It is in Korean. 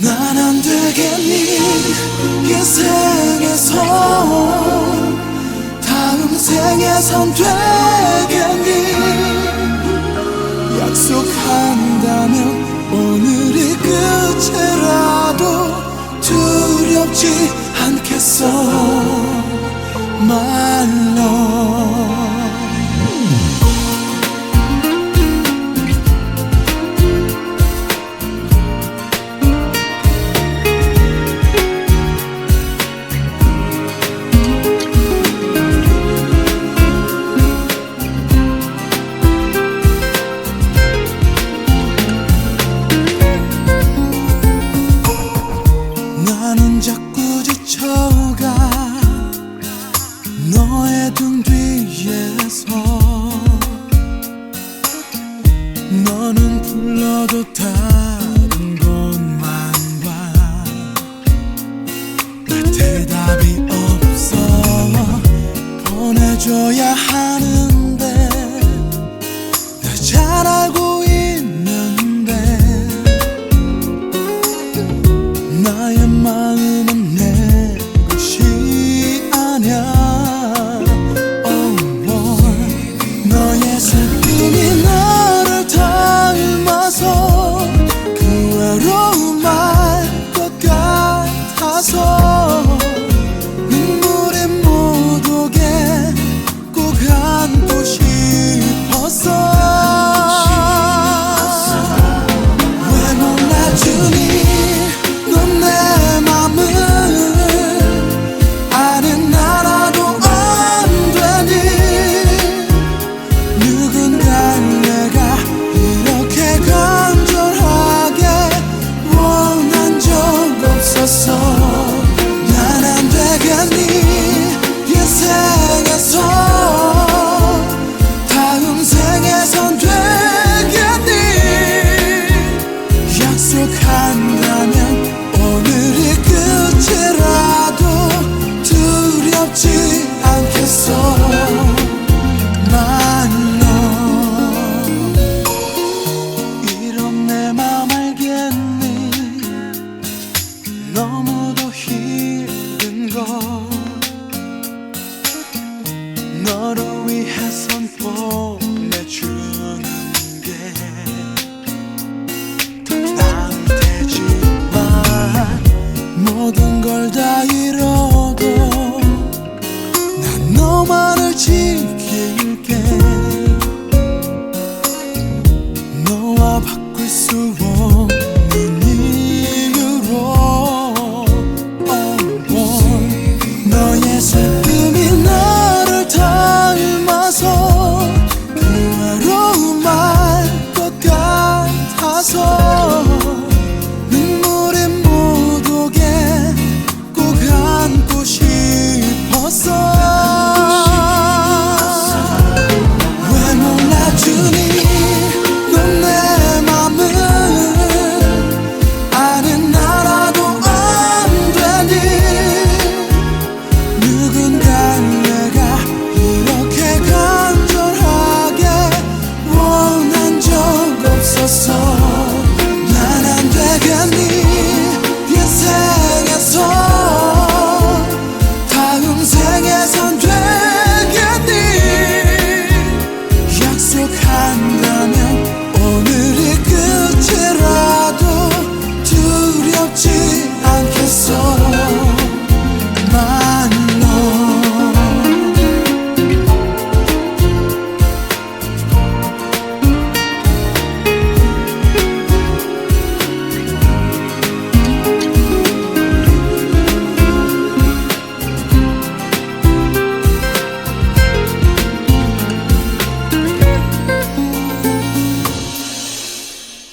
난 안 되겠니? 인생에서 다음 생에선 되겠니? 약속한다면 오늘이 끝이라도 두렵지 않겠어. 말로 나는 자꾸 지쳐가 너의 등 뒤에서 너는 불러도 다 너를 위해 선보내주는 게더 나은 되지만 모든 걸 다 잃어도 난 너만을 지킬게 너와 바꿀 수 없는 이유로 oh, 너의 삶